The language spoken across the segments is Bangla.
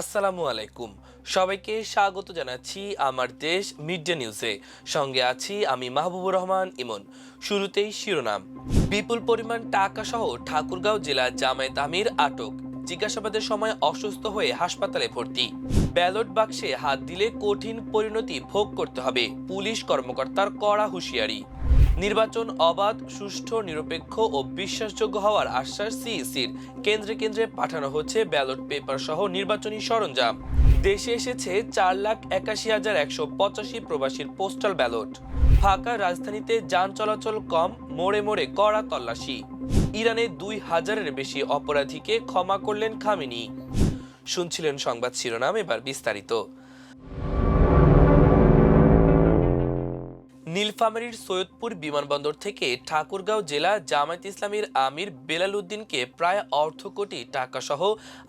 আসসালামু আলাইকুম। সবাইকে স্বাগত জানাচ্ছি আমার দেশ মিড ডে নিউজে। সঙ্গে আছি আমি মাহবুবুর রহমান ইমন। শুরুতেই শিরোনাম। বিপুল পরিমাণ টাকা সহ ঠাকুরগাঁও জেলা জামায়াত আমির আটক। জিজ্ঞাসাবাদের সময় অসুস্থ হয়ে হাসপাতালে ভর্তি। ব্যালট বাক্সে হাত দিলে কঠিন পরিণতি ভোগ করতে হবে। পুলিশ কর্মকর্তার কড়া হুঁশিয়ারি। নির্বাচন অবাধ, সুষ্ঠু, নিরপেক্ষ ও বিশ্বাসযোগ্য হওয়ার আশ্বাস সিইসির। কেন্দ্রে কেন্দ্রে পাঠানো হচ্ছে ব্যালট পেপার সহ নির্বাচনী সরঞ্জাম। দেশে এসেছে চার লাখ একাশি হাজার একশো পঁচাশি প্রবাসীর পোস্টাল ব্যালট। ফাঁকা রাজধানীতে যান চলাচল কম, মোড়ে মোড়ে কড়া তল্লাশি। ইরানে দুই হাজারের বেশি অপরাধীকে ক্ষমা করলেন খামেনি। শুনছিলেন সংবাদ শিরোনাম, এবার বিস্তারিত। নীলফামারীর সৈয়দপুর বিমানবন্দর থেকে ঠাকুরগাঁও জেলা জামায়াত ইসলামীর আমির বেলাল উদ্দিনকে প্রায় অর্ধ কোটি টাকা সহ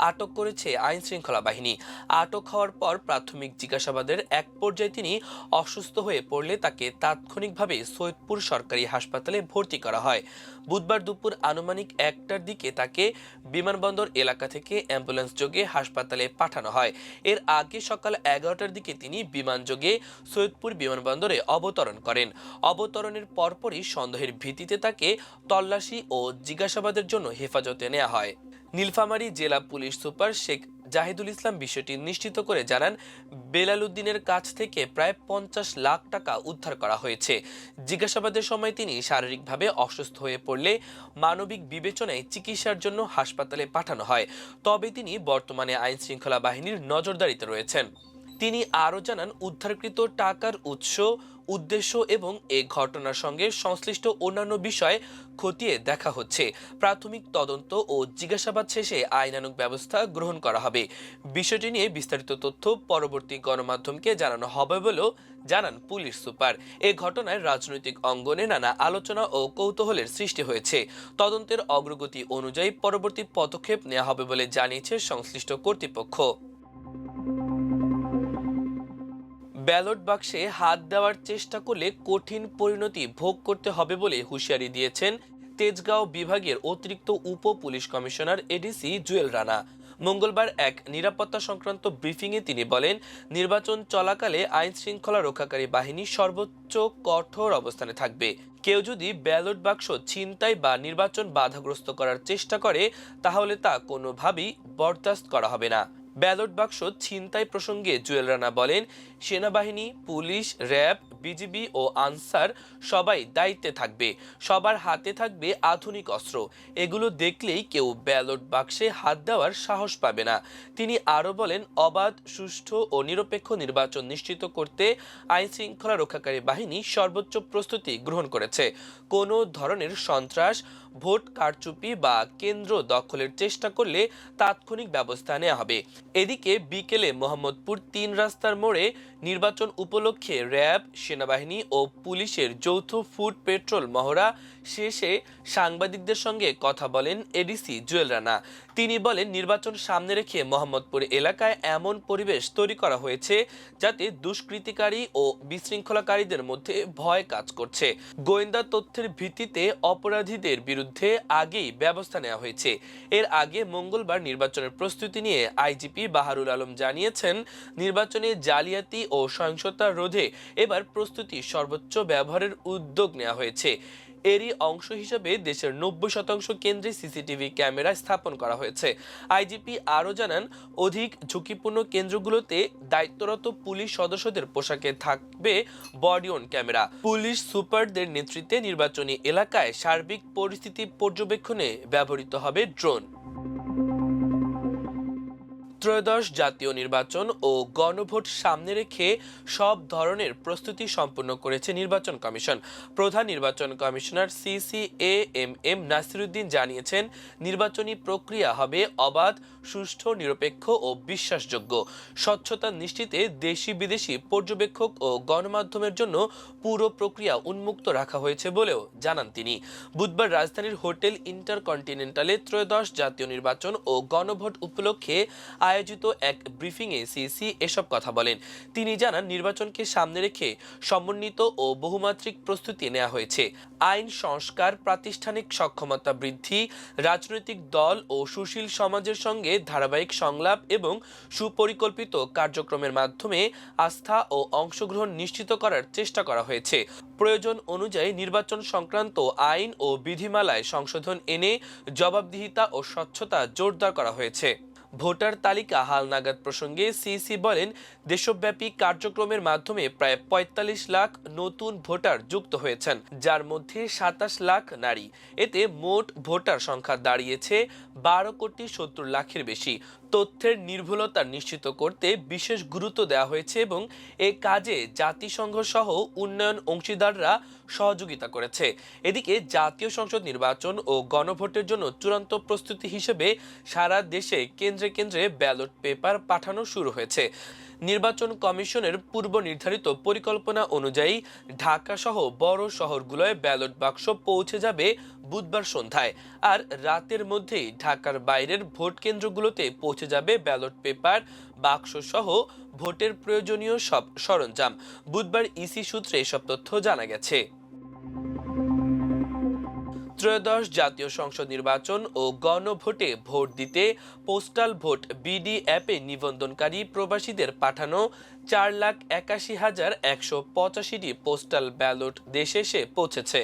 আটক করেছে আইন শৃঙ্খলা বাহিনী। আটক হওয়ার পর প্রাথমিক জিজ্ঞাসাবাদের এক পর্যায়ে তিনি অসুস্থ হয়ে পড়লে তাকে তাৎক্ষণিকভাবে সৈয়দপুর সরকারি হাসপাতালে ভর্তি করা হয়। বুধবার দুপুর আনুমানিক একটার দিকে তাকে বিমানবন্দর এলাকা থেকে অ্যাম্বুলেন্স যোগে হাসপাতালে পাঠানো হয়। এর আগে সকাল এগারোটার দিকে তিনি বিমান যোগে সৈয়দপুর বিমানবন্দরে অবতরণ করেন। অবতরণের পরপরই সন্দেহের ভিত্তিতে তাকে তল্লাশি ও জিজ্ঞাসাবাদের জন্য হেফাজতে নেওয়া হয়। নীলফামারী জেলা পুলিশ সুপার শেখ জাহিদুল ইসলাম বিষয়টি নিশ্চিত করে জানান, বেলাল উদ্দিনের কাছ থেকে প্রায় পঞ্চাশ লাখ টাকা উদ্ধার করা হয়েছে। জিজ্ঞাসাবাদের সময় তিনি শারীরিকভাবে অসুস্থ হয়ে পড়লে মানবিক বিবেচনায় চিকিৎসার জন্য হাসপাতালে পাঠানো হয়। তবে তিনি বর্তমানে আইন শৃঙ্খলা বাহিনীর নজরদারিতে রয়েছেন। তিনি আরও জানান, উদ্ধারকৃত টাকার উৎস, উদ্দেশ্য এবং এ ঘটনার সঙ্গে সংশ্লিষ্ট অন্যান্য বিষয় খতিয়ে দেখা হচ্ছে। প্রাথমিক তদন্ত ও জিজ্ঞাসাবাদ শেষে আইনানুগ ব্যবস্থা গ্রহণ করা হবে। বিষয়টি নিয়ে বিস্তারিত তথ্য পরবর্তী গণমাধ্যমকে জানানো হবে বলেও জানান পুলিশ সুপার। এ ঘটনায় রাজনৈতিক অঙ্গনে নানা আলোচনা ও কৌতূহলের সৃষ্টি হয়েছে। তদন্তের অগ্রগতি অনুযায়ী পরবর্তী পদক্ষেপ নেওয়া হবে বলে জানিয়েছে সংশ্লিষ্ট কর্তৃপক্ষ। ব্যালট বাক্সে হাত দেওয়ার চেষ্টা করলে কঠিন পরিণতি ভোগ করতে হবে বলে হুঁশিয়ারি দিয়েছেন তেজগাঁও বিভাগের অতিরিক্ত উপ police commissioner ADC Jewel Rana. মঙ্গলবার এক নিরাপত্তা সংক্রান্ত ব্রিফিংয়ে তিনি বলেন, নির্বাচন চলাকালে আইন শৃঙ্খলা রক্ষাকারী বাহিনী সর্বোচ্চ কঠোর অবস্থানে থাকবে। কেউ যদি ব্যালট বাক্স ছিনতাই বা নির্বাচন বাধাগ্রস্ত করার চেষ্টা করে, তাহলে তা কোনোভাবেই বরদাস্ত করা হবে না। ব্যালট বাক্স ছিনতাই প্রসঙ্গে জুয়েল রানা বলেন সেনাবাহিনী পুলিশ র্যাব বিজিবি ও আনসার সবাই দায়িত্বে থাকবে। সবার হাতে থাকবে আধুনিক অস্ত্র। এগুলো দেখলেই কেউ ব্যালট বাক্সে হাত দেওয়ার সাহস পাবে না। তিনি আরও বলেন, অবাধ, সুষ্ঠু ও নিরপেক্ষ নির্বাচন নিশ্চিত করতে আইন শৃঙ্খলা রক্ষাকারী বাহিনী সর্বোচ্চ প্রস্তুতি গ্রহণ করেছে। কোনো ধরনের সন্ত্রাস, ভোট কারচুপি বা কেন্দ্র দখলের চেষ্টা করলে তাৎক্ষণিক ব্যবস্থা নেওয়া হবে। এদিকে বিকেলে মোহাম্মদপুর তিন রাস্তার মোড়ে নির্বাচন উপলক্ষে র্যাব সেনাবাহিনী ও পুলিশের যৌথ ফুড পেট্রোল মহড়া শেষে সাংবাদিকদের সঙ্গে কথা বলেন এডিসি জুয়েল রানা। তিনি বলেন, নির্বাচন সামনে রেখে মোহাম্মদপুর এলাকায় এমন পরিবেশ তৈরি করা হয়েছে যাতে দুষ্কৃতিকারী ও বিশৃঙ্খলাকারীদের মধ্যে ভয় কাজ করছে। গোয়েন্দা তথ্যের ভিত্তিতে অপরাধীদের বিরুদ্ধে আগেই ব্যবস্থা নেওয়া হয়েছে। এর আগে মঙ্গলবার নির্বাচনের প্রস্তুতি নিয়ে আইজিপি বাহারুল আলম জানিয়েছেন, নির্বাচনে জালিয়াতি ও সহিংসতা রোধে এবার প্রস্তুতি সর্বোচ্চ ব্যবহারের উদ্যোগ নেওয়া হয়েছে। এরই অংশ হিসেবে দেশের নব্বই শতাংশ কেন্দ্রে সিসিটিভি ক্যামেরা স্থাপন করা হয়েছে। আইজিপি আরও জানান, অধিক ঝুঁকিপূর্ণ কেন্দ্রগুলোতে দায়িত্বরত পুলিশ সদস্যদের পোশাকে থাকবে বডি অন ক্যামেরা। পুলিশ সুপারদের নেতৃত্বে নির্বাচনী এলাকায় সার্বিক পরিস্থিতি পর্যবেক্ষণে ব্যবহৃত হবে ড্রোন। ত্রয়োদশ জাতীয় নির্বাচন ও গণভোট সামনে রেখে সব ধরনের প্রস্তুতি সম্পন্ন করেছে নির্বাচন কমিশন। প্রধান নির্বাচন commissioner CC M M Nasiruddin জানিয়েছেন, নির্বাচনী প্রক্রিয়া হবে অবাধ, সুষ্ঠু, নিরপেক্ষ ও বিশ্বাসযোগ্য। স্বচ্ছতা নিশ্চিতে দেশি বিদেশি পর্যবেক্ষক ও গণমাধ্যমের জন্য পুরো প্রক্রিয়া উন্মুক্ত রাখা হয়েছে বলেও জানান তিনি। বুধবার রাজধানীর হোটেল ইন্টারকন্টিনেন্টালে ত্রয়োদশ জাতীয় নির্বাচন ও গণভোট উপলক্ষে আয়োজিত এক ব্রিফিংয়ে সিসি এসব কথা বলেন। তিনি জানান, নির্বাচনকে সামনে রেখে সমন্বিত ও বহুমাত্রিক প্রস্তুতি নেওয়া হয়েছে। আইন, সংস্কার, প্রাতিষ্ঠানিক সক্ষমতা বৃদ্ধি, রাজনৈতিক দল ও সুশীল সমাজের সঙ্গে ধারাবাহিক সংলাপ এবং সুপরিকল্পিত কার্যক্রমের মাধ্যমে আস্থা ও অংশগ্রহণ নিশ্চিত করার চেষ্টা করা হয়েছে। প্রয়োজন অনুযায়ী নির্বাচন সংক্রান্ত আইন ও বিধিমালায় সংশোধন এনে জবাবদিহিতা ও স্বচ্ছতা জোরদার করা হয়েছে। ভোটার তালিকা হালনাগাদ প্রসঙ্গে সিসি বলেন, দেশব্যাপী কার্যক্রমের মাধ্যমে প্রায় ৪৫ লাখ নতুন ভোটার যুক্ত হয়েছেন, যার মধ্যে সাতাশ লাখ নারী। এতে মোট ভোটার সংখ্যা দাঁড়িয়েছে বারো কোটি সত্তর লাখের বেশি। তথ্যের নির্ভুলতা নিশ্চিত করতে বিশেষ গুরুত্ব দেওয়া হয়েছে এবং এ কাজে জাতিসংঘ সহ উন্নয়ন অংশীদাররা সহযোগিতা করেছে। এদিকে জাতীয় সংসদ নির্বাচন ও গণভোটের জন্য চূড়ান্ত প্রস্তুতি হিসেবে সারা দেশে কেন্দ্রে কেন্দ্রে ব্যালট পেপার পাঠানো শুরু হয়েছে। নির্বাচন কমিশনের পূর্ব নির্ধারিত পরিকল্পনা অনুযায়ী ঢাকা সহ বড় শহরগুলোয় ব্যালট বাক্স পৌঁছে যাবে বুধবার সন্ধ্যায়। আর রাতের মধ্যেই ঢাকার বাইরের ভোট কেন্দ্রগুলোতে পৌঁছে যাবে ব্যালট পেপার, বাক্স সহ ভোটের প্রয়োজনীয় সব সরঞ্জাম। বুধবার ইসি সূত্রে এসব তথ্য জানা গেছে। ত্রয়োদশ জাতীয় সংসদ নির্বাচন ও গণভোটে ভোট দিতে পোস্টাল ভোট বিডি অ্যাপে নিবন্ধনকারী প্রবাসীদের পাঠানো চার লাখ একাশি হাজার একশো পঁচাশিটি পোস্টাল ব্যালট দেশে এসে পৌঁছেছে।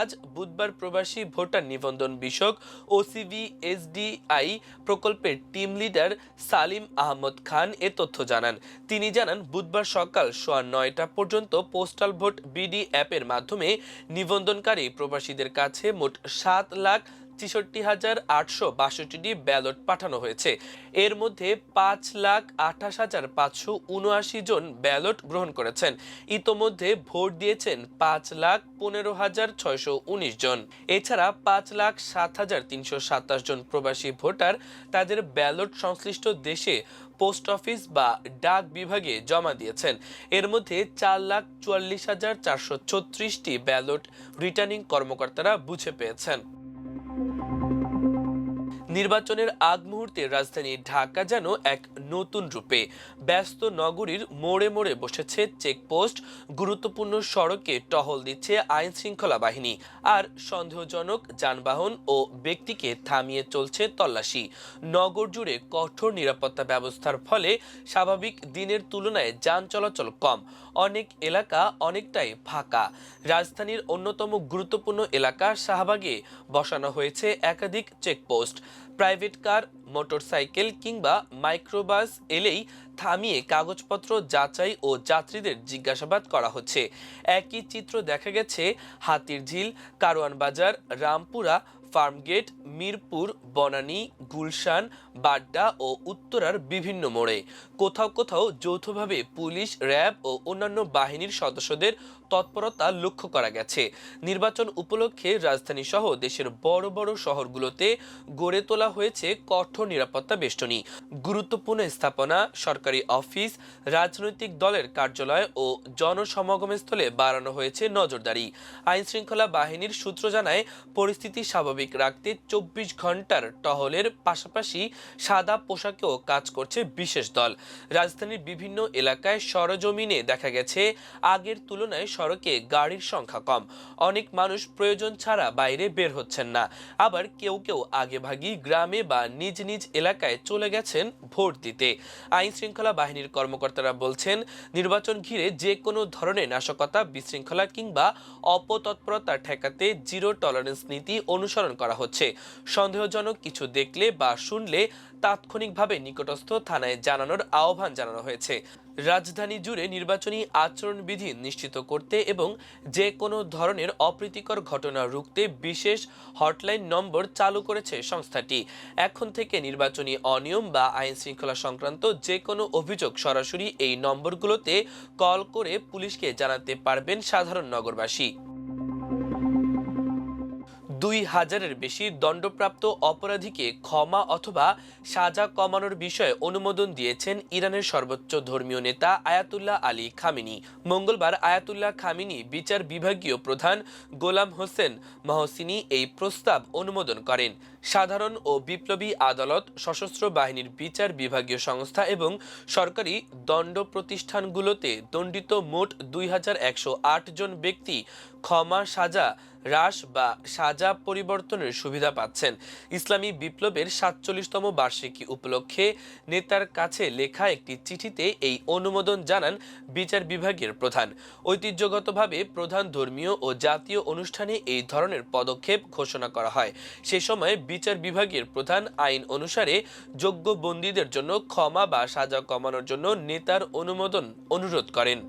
আজ বুধবার প্রবাসী ভোটার নিবন্ধন বিষয়ক ওসিভি এসডিআই প্রকল্পের টিম লিডার সালিম আহমদ খান এ তথ্য জানান। তিনি জানান, বুধবার সকাল সোয়া নয়টা পর্যন্ত পোস্টাল ভোট বিডি অ্যাপের মাধ্যমে নিবন্ধনকারী প্রবাসীদের কাছে মোট সাত লাখ ছেষট্টি হাজার আটশো বাষট্টিটি ব্যালট পাঠানো হয়েছে। এর মধ্যে পাঁচ লাখ আঠাশ হাজার পাঁচশো উনআশি জন ব্যালট গ্রহণ করেছেন। ইতোমধ্যে ভোট দিয়েছেন পাঁচ লাখ পনেরো হাজার ছয়শো উনিশ জন। এছাড়া পাঁচ লাখ সাত হাজার তিনশো সাতাশ জন প্রবাসী ভোটার তাদের ব্যালট সংশ্লিষ্ট দেশে পোস্ট অফিস বা ডাক বিভাগে জমা দিয়েছেন। এর মধ্যে চার লাখ চুয়াল্লিশ হাজার চারশো ছত্রিশটি ব্যালট রিটার্নিং কর্মকর্তারা বুঝে পেয়েছেন। নির্বাচনের আগ মুহূর্তে রাজধানী ঢাকা যেন এক নতুন রূপে ব্যস্ত নগরীর মোড়ে মোড়ে বসেছে চেকপোস্ট। গুরুত্বপূর্ণ সড়কে টহল দিচ্ছে আইন শৃঙ্খলা বাহিনী। আর সন্দেহজনক যানবাহন ও ব্যক্তিকে থামিয়ে চলছে তল্লাশি। নগর জুড়ে কঠোর নিরাপত্তা ব্যবস্থার ফলে স্বাভাবিক দিনের তুলনায় যান চলাচল কম। অনেক এলাকা অনেকটাই ফাঁকা। রাজধানীর অন্যতম গুরুত্বপূর্ণ এলাকা শাহবাগে বসানো হয়েছে একাধিক চেকপোস্ট। প্রাইভেট কার, মোটরসাইকেল কিংবা মাইক্রোবাস এলেই থামিয়ে কাগজপত্র যাচাই ও যাত্রীদের জিজ্ঞাসাবাদ করা হচ্ছে। একই চিত্র দেখা গেছে হাতির ঝিল কারওয়ান বাজার, রামপুরা ফার্মগেট, মিরপুর, বনানী, গুলশান, বাড্ডা ও উত্তরার বিভিন্ন মোড়ে। কোথাও কোথাও যৌথভাবে পুলিশ, র্যাব ও অন্যান্য বাহিনীর সদস্যদের তৎপরতা লক্ষ্য করা গেছে। নির্বাচন উপলক্ষে রাজধানী সহ দেশের বড় বড় শহরগুলোতে গড়ে তোলা হয়েছে কঠোর নিরাপত্তা বেষ্টনী। গুরুত্বপূর্ণ স্থাপনা, সরকারি অফিস, রাজনৈতিক দলের কার্যালয় ও জনসমাগমের স্থলে বাড়ানো হয়েছে নজরদারি। আইন শৃঙ্খলা বাহিনীর সূত্র জানায়, পরিস্থিতি স্বাভাবিক। রাখতে চব্বিশ ঘণ্টার টহলের পাশাপাশি সাদা পোশাকেও কাজ করছে বিশেষ দল। রাজধানীর বিভিন্ন এলাকায় সরজমিনে দেখা গেছে, আগের তুলনায় সড়কে গাড়ির সংখ্যা কম। অনেক মানুষ প্রয়োজন ছাড়া বাইরে বের হচ্ছেন না। আবার কেউ কেউ আগেভাগই গ্রামে বা নিজ নিজ এলাকায় চলে গেছেন ভোট দিতে। আইন শৃঙ্খলা বাহিনীর কর্মকর্তারা বলছেন, নির্বাচন ঘিরে যে কোনো ধরনের নাশকতা, বিশৃঙ্খলা কিংবা অপতৎপরতা ঠেকাতে জিরো টলারেন্স নীতি অনুসরণ করা হচ্ছে। সন্দেহজনক কিছু দেখলে বা শুনলে তাৎক্ষণিকভাবে নিকটস্থ থানায় জানানোর আহ্বান জানানো হয়েছে। রাজধানী জুড়ে নির্বাচনী আচরণবিধি নিশ্চিত করতে এবং যে কোনো ধরনের অপ্রীতিকর ঘটনা রুখতে বিশেষ হটলাইন নম্বর চালু করেছে সংস্থাটি। এখন থেকে নির্বাচনী অনিয়ম বা আইন শৃঙ্খলা সংক্রান্ত যে কোনো অভিযোগ সরাসরি এই নম্বরগুলোতে কল করে পুলিশকে জানাতে পারবেন সাধারণ নগরবাসী। দুই হাজারের বেশি দণ্ডপ্রাপ্ত অপরাধীকে ক্ষমা অথবা সাজা কমানোর বিষয়ে অনুমোদন দিয়েছেন ইরানের সর্বোচ্চ ধর্মীয় নেতা আয়াতুল্লাহ আলী খামিনি। মঙ্গলবার আয়াতুল্লাহ খামিনি, বিচার বিভাগীয় প্রধান গোলাম হোসেন মহসিনী এই প্রস্তাব অনুমোদন করেন। সাধারণ ও বিপ্লবী আদালত, সশস্ত্র বাহিনীর বিচার বিভাগীয় সংস্থা এবং সরকারি দণ্ড প্রতিষ্ঠানগুলোতে দণ্ডিত মোট দুই হাজার একশো আট জন ব্যক্তি ক্ষমা, সাজা, হ্রাস বা সাজা পরিবর্তনের সুবিধা পাচ্ছেন। ইসলামী বিপ্লবের সাতচল্লিশতম বার্ষিকী উপলক্ষে নেতার কাছে লেখা একটি চিঠিতে এই অনুমোদন জানান বিচার বিভাগের প্রধান। ঐতিহ্যগতভাবে প্রধান ধর্মীয় ও জাতীয় অনুষ্ঠানে এই ধরনের পদক্ষেপ ঘোষণা করা হয়। সে সময় বিচার বিভাগের প্রধান আইন অনুসারে যোগ্য বন্দীদের জন্য ক্ষমা বা সাজা কমানোর জন্য নেতার অনুমোদন অনুরোধ করেন।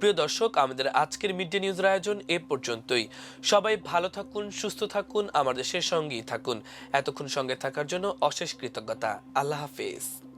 প্রিয় দর্শক, আমাদের আজকের মিড ডে নিউজের আয়োজন এ পর্যন্তই। সবাই ভালো থাকুন, সুস্থ থাকুন, আমাদের দেশের সঙ্গেই থাকুন। এতক্ষণ সঙ্গে থাকার জন্য অশেষ কৃতজ্ঞতা। আল্লাহ হাফেজ।